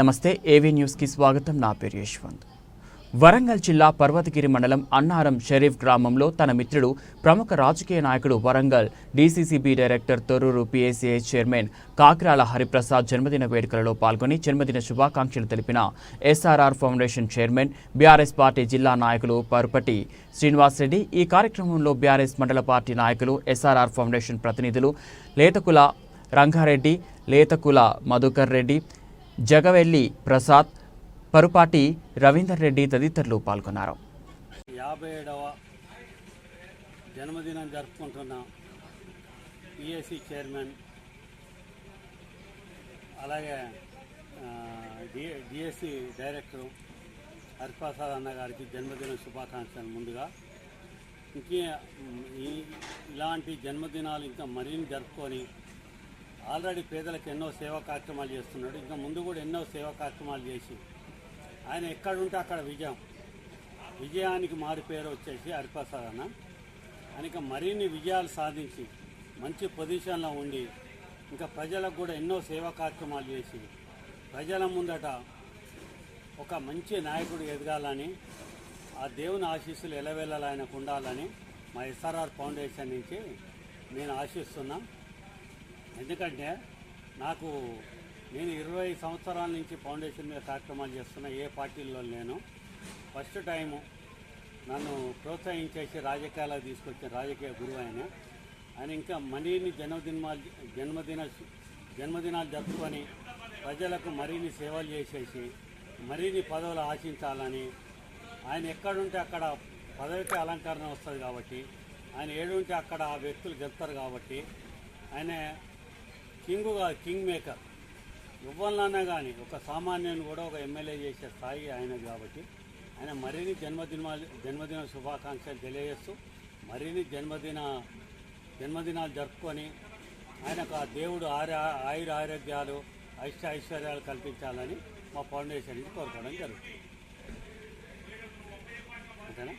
నమస్తే ఏవీ న్యూస్కి స్వాగతం. నా పేరు యశ్వంత్. వరంగల్ జిల్లా పర్వతగిరి మండలం అన్నారం షరీఫ్ గ్రామంలో తన మిత్రుడు ప్రముఖ రాజకీయ నాయకుడు వరంగల్ డీసీసీబీ డైరెక్టర్ తొర్రూరు పిఏసీఐ చైర్మన్ కాకిరాల హరిప్రసాద్ జన్మదిన వేడుకలలో పాల్గొని జన్మదిన శుభాకాంక్షలు తెలిపిన SRR foundation chairman BRS party జిల్లా నాయకులు పరుపటి శ్రీనివాసరెడ్డి. ఈ కార్యక్రమంలో బీఆర్ఎస్ మండల పార్టీ నాయకులు ఎస్ఆర్ఆర్ ఫౌండేషన్ ప్రతినిధులు లేతకుల రంగారెడ్డి లేతకుల మధుకర్ రెడ్డి జగవెల్లి ప్రసాద్ పరుపాటి రవీందర్ రెడ్డి తదితరులు పాల్గొన్నారు. యాభై ఏడవ జన్మదినం జరుపుకుంటున్న పిఎస్సి చైర్మన్ అలాగే డిఎస్సి డైరెక్టర్ హరిప్రసాద్ అన్న గారికి జన్మదిన శుభాకాంక్షలు ముందుగా. ఇంకే ఇలాంటి జన్మదినాలు ఇంకా మరిన్ని జరుపుకొని ఆల్రెడీ పేదలకు ఎన్నో సేవా కార్యక్రమాలు చేస్తున్నాడు. ఇంకా ముందు కూడా ఎన్నో సేవా కార్యక్రమాలు చేసి ఆయన ఎక్కడుంటే అక్కడ విజయం. విజయానికి మారు పేరు వచ్చేసి హరిప్రసాద్ అన్న ఆయన ఇంకా మరిన్ని విజయాలు సాధించి మంచి పొజిషన్లో ఉండి ఇంకా ప్రజలకు కూడా ఎన్నో సేవా కార్యక్రమాలు చేసి ప్రజల ముందట ఒక మంచి నాయకుడు ఎదగాలని ఆ దేవుని ఆశీస్సులు ఎలవెళ్ళాలి ఆయనకు ఉండాలని మా ఎస్ఆర్ఆర్ ఫౌండేషన్ నుంచి నేను ఆశిస్తున్నాం. ఎందుకంటే నాకు నేను ఇరవై సంవత్సరాల నుంచి ఫౌండేషన్ మీద కార్యక్రమాలు చేస్తున్న ఏ పార్టీల్లో నేను ఫస్ట్ టైము నన్ను ప్రోత్సహించేసి రాజకీయాలకు తీసుకొచ్చిన రాజకీయ గురువు ఆయన. ఆయన ఇంకా మరిన్ని జన్మదినాలు జన్మదిన జన్మదినాలు జరుపుకొని ప్రజలకు మరిన్ని సేవలు చేసేసి మరిన్ని పదవులు ఆశించాలని ఆయన ఎక్కడుంటే అక్కడ పదవికి అలంకరణ వస్తుంది కాబట్టి ఆయన ఏడుంటే అక్కడ ఆ వ్యక్తులు గెలుస్తారు కాబట్టి ఆయన కింగ్ కింగ్ మేకర్. ఇవ్వాలన్నా కానీ ఒక సామాన్యుని కూడా ఒక ఎమ్మెల్యే చేసే స్థాయి ఆయన కాబట్టి ఆయన మరిన్ని జన్మదినాలు జన్మదిన శుభాకాంక్షలు తెలియజేస్తూ మరిన్ని జన్మదిన జన్మదినాలు జరుపుకొని ఆయనకు ఆ దేవుడు ఆర ఆయుర ఆరోగ్యాలు ఐష్ట ఐశ్వర్యాలు కల్పించాలని మా ఫౌండేషన్ కోరుకోవడం జరుగుతుంది. ఓకేనా